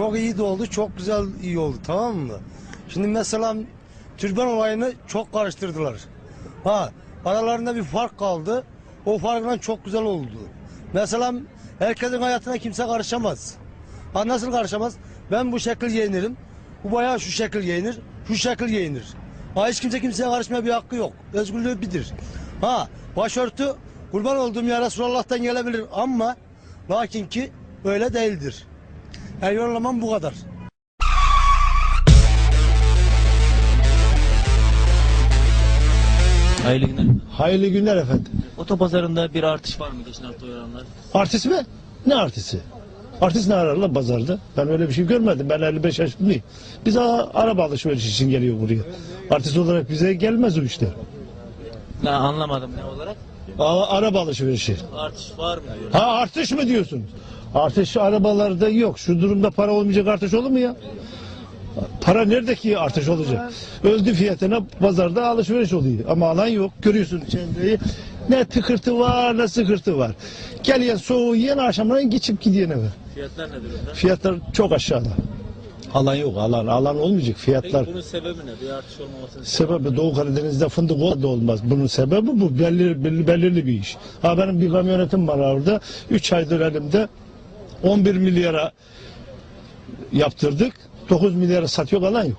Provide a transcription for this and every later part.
çok iyi de oldu, çok güzel iyi oldu tamam mı? Şimdi mesela türban olayını çok karıştırdılar. Ha, aralarında bir fark kaldı. O farkla çok güzel oldu. Mesela herkesin hayatına kimse karışamaz. Ha nasıl karışamaz? Ben bu şekil giyinirim. Bu bayağı şu şekil giyinir. Şu şekil giyinir. Ha hiç kimse kimseye karışmaya bir hakkı yok. Özgürlüğü bilir. Ha başörtü kurban olduğum ya Resulullah'tan gelebilir ama lakin ki öyle değildir. Yani yorumlamam bu kadar. Hayırlı günler. Hayırlı günler efendim. Otopazarında bir artış var mı geçen hafta oranlar? Artist mi? Ne artisti? Artist ne arar lan pazarda? Ben öyle bir şey görmedim. Ben 55 yaşındayım. Biz a- araba alışveriş için geliyor buraya. Artist olarak bize gelmez o işler. Ne anlamadım ne olarak? A- araba alışverişi. Artış var mı diyor. Ha artış mı diyorsun? Artış arabalarda yok. Şu durumda para olmayacak artış olur mu ya? Para nerede ki artış olacak? Öldü fiyatına pazarda alışveriş oluyor. Ama alan yok. Görüyorsun çevreyi. Ne tıkırtı var ne sıkırtı var. Geliyen soğuğu yiyen akşamdan geçip gidiyor eve. Fiyatlar ne durumda? Fiyatlar çok aşağıda. Alan yok alan. Alan olmayacak fiyatlar. Peki bunun sebebi ne? Bir artış olmamasının Sebebi Doğu Karadeniz'de fındık o da olmaz. Bunun sebebi bu. Belli, belli, belirli bir iş. Ha benim bir kamyonetim var orada. 3 aydır elimde 11 milyara yaptırdık. 9 milyara satıyor alan yok.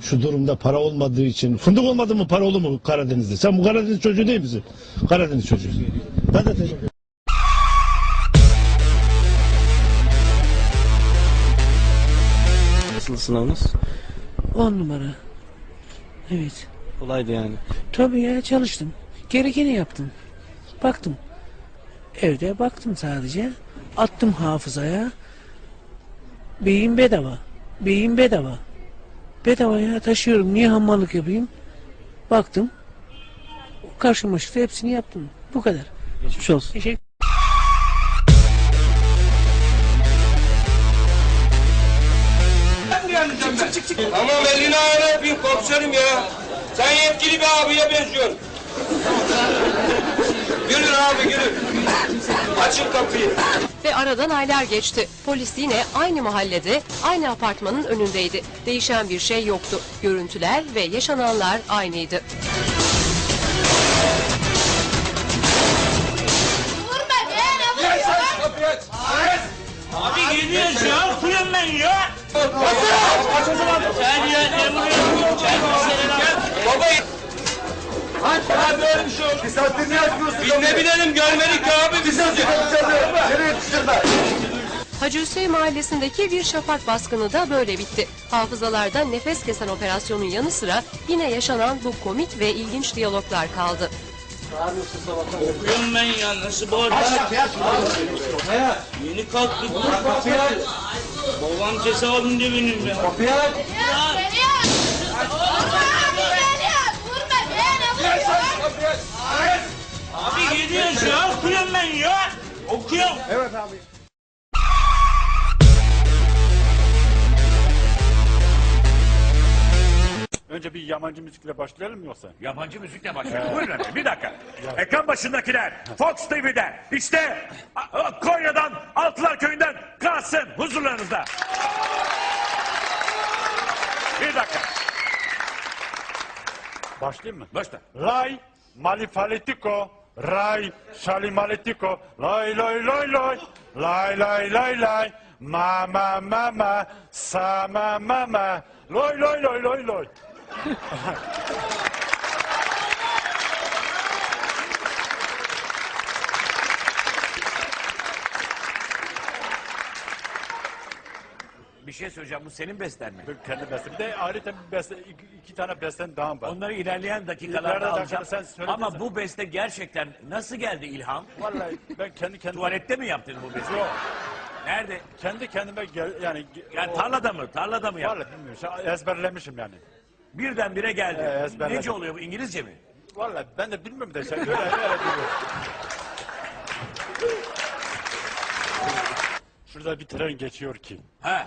Şu durumda para olmadığı için. Fındık olmadı mı para olur mu Karadeniz'de? Sen bu Karadeniz çocuğu değil misin? Karadeniz çocuğu. Ben de teşekkür ederim. Nasıl sınavınız? On numara. Evet. Kolaydı yani. Tabii ya çalıştım. Gerekeni yaptım. Baktım. Evde baktım sadece. Attım hafızaya. Beyin bedava. Beyin bedava. Bedava ya taşıyorum. Niye hamallık yapayım? Baktım. Karşıma çıktı hepsini yaptım. Bu kadar. Geçmiş olsun. Teşekkür Tamam elini ayağına öpeyim komiserim ya. Sen yetkili bir abiye benziyorsun. Abi gülün. Açın kapıyı. Ve aradan aylar geçti. Polis yine aynı mahallede, aynı apartmanın önündeydi. Değişen bir şey yoktu. Görüntüler ve yaşananlar aynıydı. Kapıyı aç. Abi gidiyorsun ya, okuyum ben ya. Sen ya ne vuruyorsun? Sen Baba Aç abi böyle bir şey olur. Bir saattir niye açmıyorsun? Biz ne bilelim görmedik ya abi biz sizi. Nereye düşürme? Hacı Hüseyin mahallesindeki bir şafak baskını da böyle bitti. Hafızalarda nefes kesen operasyonun yanı sıra yine yaşanan bu komik ve ilginç diyaloglar kaldı. okuyum ben ya, nasıl borç? Yeni kalktık. Babam cezaevinde benim ya. Abi gidiyorsun ya, okuyum ben ya. Okuyorum. Önce bir yabancı müzikle başlayalım mı yoksa? Yabancı müzikle başlayalım. Buyurun efendim bir dakika. Ekran başındakiler Fox TV'de işte a- a- Konya'dan Altılar Köyü'nden Kasım huzurlarınızda. Bir dakika. Başlayayım mı? Başla. Lay malifalitiko, ray şalimaletiko, lay lay lay lay, lay lay lay lay, ma ma ma ma, sa ma ma ma, lay lay lay lay lay. Bir şey söyleyeceğim. Bu senin besten mi? Ben Kendi bestem. Bir de ayrıca bir beste, iki, iki tane bestem daha var. Onları ilerleyen dakikalarda alacağım. dakikada sen Ama sen. bu beste gerçekten nasıl geldi ilham? Vallahi ben kendi kendime... Tuvalette mi yaptın bu besteyi? Yok. Nerede? Kendi kendime gel, yani... Yani o- tarlada mı? Tarlada mı yaptın? Vallahi bilmiyorum. Şey, ezberlemişim yani. Birdenbire geldi. Ee, ezberledim. Nece oluyor bu? İngilizce mi? Vallahi ben de bilmiyorum da şey öyle öyle biliyorum. Şurada bir tren geçiyor ki. Ha.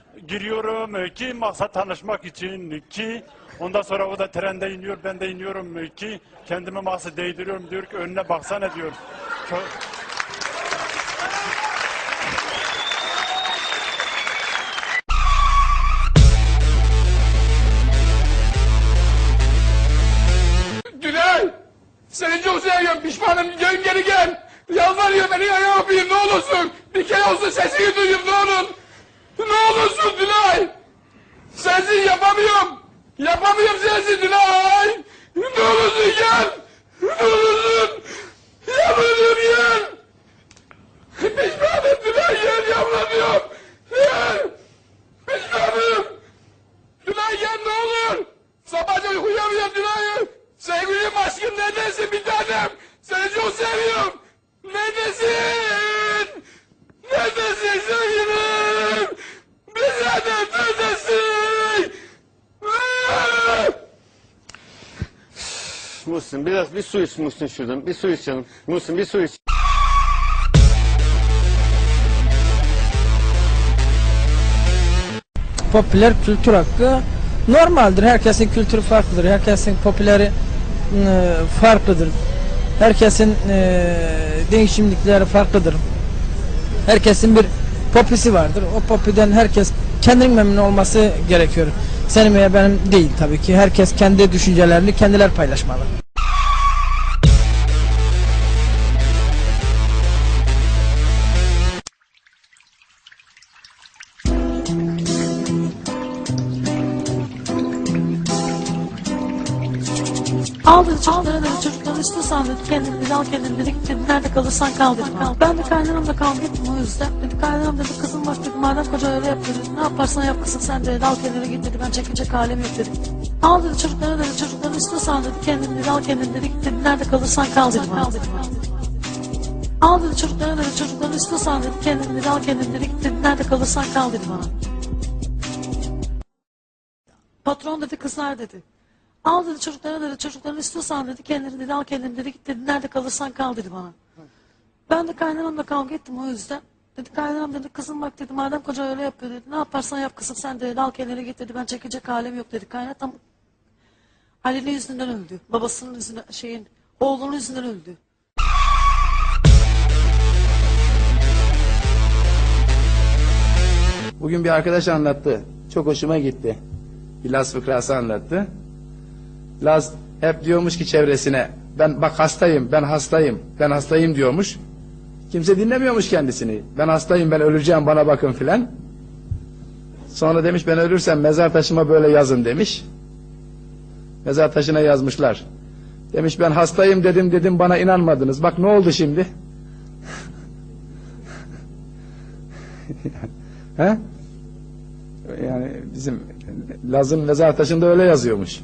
giriyorum ki masa tanışmak için ki ondan sonra o da trende iniyor ben de iniyorum ki kendimi masa değdiriyorum diyor ki önüne baksana diyor. Güney! Seni çok seviyorum. Pişmanım. Gel geri gel. Yalvarıyor beni ayağa öpeyim ne olursun. Bir kere olsun sesini duyayım ne olur. Ne olursun Dilay. Sensiz yapamıyorum. Yapamıyorum sensiz. Ne olursun gel. Ne olursun. Yalvarıyorum gel. Pişmanım Dilay gel yalvarıyorum. Gel. Pişmanım. Dilay gel ne olur. Sabahca uyuyamıyorum Dilay. Sevgilim aşkım neredesin bir tanem? Seni çok seviyorum. Neredesin? Neredesin sevgilim? Bir tanem neredesin? Ah! Muhsin biraz bir su iç Muhsin şuradan. Bir su iç canım. Muhsin bir su iç. popüler kültür hakkı normaldir. Herkesin kültürü farklıdır. Herkesin popüleri e, farklıdır. Herkesin e, değişimlikleri farklıdır. Herkesin bir popisi vardır. O popüden herkes kendinin memnun olması gerekiyor. Senin veya benim değil tabii ki. Herkes kendi düşüncelerini kendiler paylaşmalı. Aldı çocukları da çocuklar üstü sandı kendini dedi al kendini dedi dedi nerede kalırsan kal dedi. Ben de kaynanamla kavga ettim o yüzden. Dedi kaynanam dedi kızım bak dedi madem koca öyle yapıyor dedi. Ne yaparsan yap kızım sen dedi al kendini git dedi ben çekinecek halim yok dedi. Al dedi çocukları dedi çocukların üstü sandı dedi al kendini dedi dedi nerede kalırsan kal dedi. Bana. Al dedi çocukları dedi çocukların üstü sandı dedi al kendini dedi dedi nerede kalırsan kal dedi bana. Patron dedi kızlar dedi. Al dedi çocuklara dedi çocukların istiyorsan dedi kendini dedi al kendini dedi git dedi nerede kalırsan kal dedi bana. Ben de kaynanamla kavga ettim o yüzden. Dedi kaynanam dedi kızım bak dedi madem koca öyle yapıyor dedi ne yaparsan yap kızım sen dedi al kendini git dedi ben çekecek halim yok dedi. Kaynatam Ali'nin yüzünden öldü. Babasının yüzünden şeyin oğlunun yüzünden öldü. Bugün bir arkadaş anlattı. Çok hoşuma gitti. Bir Laz fıkrası anlattı. Laz hep diyormuş ki çevresine ben bak hastayım, ben hastayım, ben hastayım diyormuş. Kimse dinlemiyormuş kendisini. Ben hastayım, ben öleceğim, bana bakın filan. Sonra demiş ben ölürsem mezar taşıma böyle yazın demiş. Mezar taşına yazmışlar. Demiş ben hastayım dedim dedim bana inanmadınız. Bak ne oldu şimdi? He? Yani bizim Laz'ın mezar taşında öyle yazıyormuş.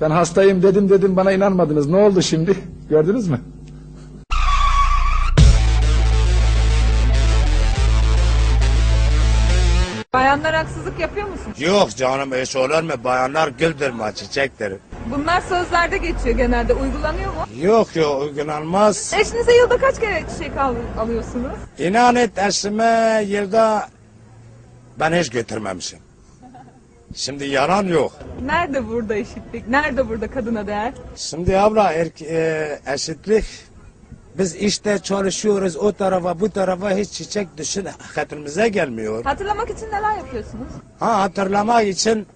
Ben hastayım dedim dedim bana inanmadınız. Ne oldu şimdi? Gördünüz mü? Bayanlar haksızlık yapıyor musun? Yok canım hiç olur mu? Bayanlar güldür mü çiçektir. Bunlar sözlerde geçiyor genelde. Uygulanıyor mu? Yok yok uygulanmaz. Eşinize yılda kaç kere çiçek al- alıyorsunuz? İnan et eşime yılda ben hiç götürmemişim. Şimdi yalan yok. Nerede burada eşitlik? Nerede burada kadına değer? Şimdi abla erk- e, eşitlik biz işte çalışıyoruz o tarafa bu tarafa hiç çiçek düşün hatırımıza gelmiyor. Hatırlamak için neler yapıyorsunuz? Ha hatırlamak için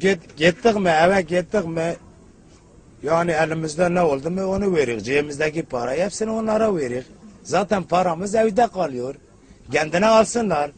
git, gittik mi eve gittik mi yani elimizde ne oldu mu onu verir. Cebimizdeki parayı hepsini onlara verir. Zaten paramız evde kalıyor. Kendine alsınlar.